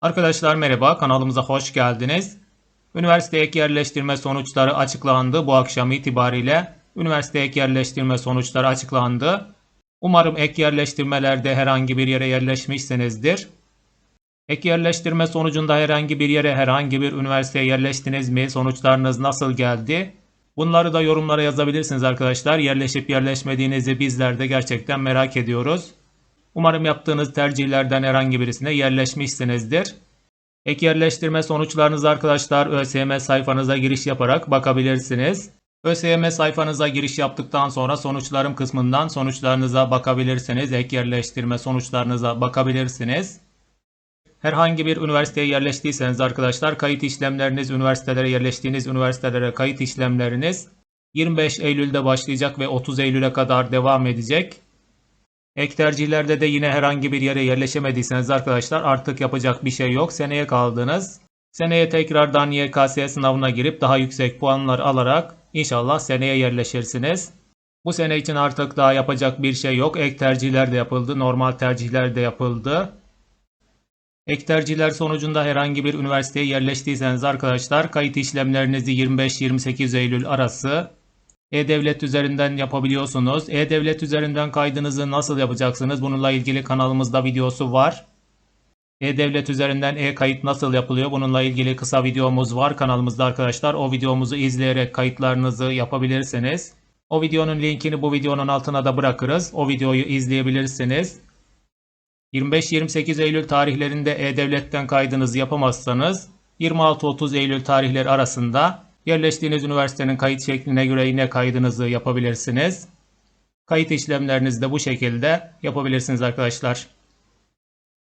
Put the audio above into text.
Arkadaşlar merhaba, kanalımıza hoş geldiniz. Üniversite ek yerleştirme sonuçları açıklandı bu akşam itibariyle. Üniversite ek yerleştirme sonuçları açıklandı. Umarım ek yerleştirmelerde herhangi bir yere yerleşmişsinizdir. Ek yerleştirme sonucunda herhangi bir yere herhangi bir üniversiteye yerleştiniz mi? Sonuçlarınız nasıl geldi? Bunları da yorumlara yazabilirsiniz arkadaşlar. Yerleşip yerleşmediğinizi bizler de gerçekten merak ediyoruz. Umarım yaptığınız tercihlerden herhangi birisine yerleşmişsinizdir. Ek yerleştirme sonuçlarınızı arkadaşlar ÖSYM sayfanıza giriş yaparak bakabilirsiniz. ÖSYM sayfanıza giriş yaptıktan sonra sonuçlarım kısmından sonuçlarınıza bakabilirsiniz. Ek yerleştirme sonuçlarınıza bakabilirsiniz. Herhangi bir üniversiteye yerleştiyseniz arkadaşlar kayıt işlemleriniz, üniversitelere yerleştiğiniz üniversitelere kayıt işlemleriniz 25 Eylül'de başlayacak ve 30 Eylül'e kadar devam edecek. Ek tercihlerde de yine herhangi bir yere yerleşemediyseniz arkadaşlar artık yapacak bir şey yok. Seneye kaldınız. Seneye tekrardan YKS sınavına girip daha yüksek puanlar alarak inşallah seneye yerleşirsiniz. Bu sene için artık daha yapacak bir şey yok. Ek tercihler de yapıldı, normal tercihler de yapıldı. Ek tercihler sonucunda herhangi bir üniversiteye yerleştiyseniz arkadaşlar kayıt işlemlerinizi 25-28 Eylül arası e-Devlet üzerinden yapabiliyorsunuz. E-Devlet üzerinden kaydınızı nasıl yapacaksınız? Bununla ilgili kanalımızda videosu var. E-Devlet üzerinden e-kayıt nasıl yapılıyor? Bununla ilgili kısa videomuz var kanalımızda arkadaşlar. O videomuzu izleyerek kayıtlarınızı yapabilirsiniz. O videonun linkini bu videonun altına da bırakırız. O videoyu izleyebilirsiniz. 25-28 Eylül tarihlerinde E-Devlet'ten kaydınızı yapamazsanız 26-30 Eylül tarihleri arasında yerleştiğiniz üniversitenin kayıt şekline göre yine kaydınızı yapabilirsiniz. Kayıt işlemlerinizi de bu şekilde yapabilirsiniz arkadaşlar.